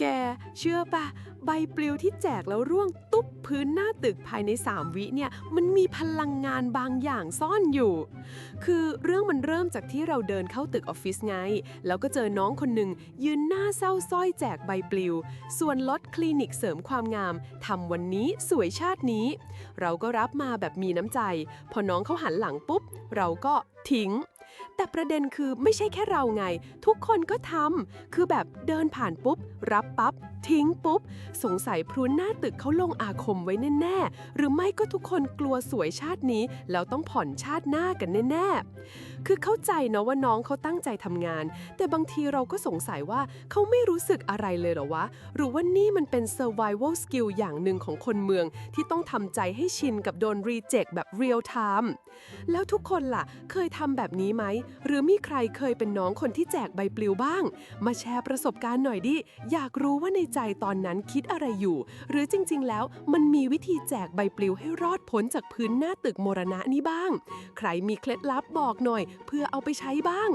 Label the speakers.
Speaker 1: แก เชื่อปะใบปลิวที่แจกแล้วร่วงตุ๊บพื้นหน้าตึกภายใน 3 วิเนี่ย มันมีพลังงานบางอย่างซ่อนอยู่ คือเรื่องมันเริ่มจากที่เราเดินเข้าตึกออฟฟิศไง แล้วก็เจอน้องคนหนึ่งยืนหน้าเศร้าสร้อยแจกใบปลิว ส่วนลดคลินิกเสริมความงามทำวันนี้สวยชาตินี้ เราก็รับมาแบบมีน้ำใจ พอน้องเขาหันหลังปุ๊บ เราก็ทิ้ง แต่ประเด็นคือไม่ใช่แค่เราไง ทุกคนก็ทำ คือแบบเดินผ่านปุ๊บ รับปั๊บ ทิ้งปุ๊บ สงสัยพรุนหน้าตึกเขาลงอาคมไว้แน่ ๆ หรือไม่ก็ทุกคนกลัวสวยชาตินี้ แล้วต้องผ่อนชาติหน้ากันแน่ ๆ คือเข้าใจเนาะว่าน้องเขาตั้งใจทำงาน แต่บางทีเราก็สงสัยว่าเขาไม่รู้สึกอะไรเลยเหรอวะ หรือว่านี่มันเป็น survival skill อย่างหนึ่งของคนเมืองที่ต้องทำใจให้ชินกับโดน reject แบบ real time แล้วทุกคนล่ะ เคยทำแบบนี้ไหมหรือมีใครเคยเป็นน้องคนที่แจกใบปลิวบ้าง มาแชร์ประสบการณ์หน่อยดิ อยากรู้ว่าในใจตอนนั้นคิดอะไรอยู่ หรือจริง ๆ แล้วมันมีวิธีแจกใบปลิวให้รอดพ้นจากพื้นหน้าตึกมรณะนี้บ้าง ใครมีเคล็ดลับบอกหน่อย เพื่อเอาไปใช้บ้าง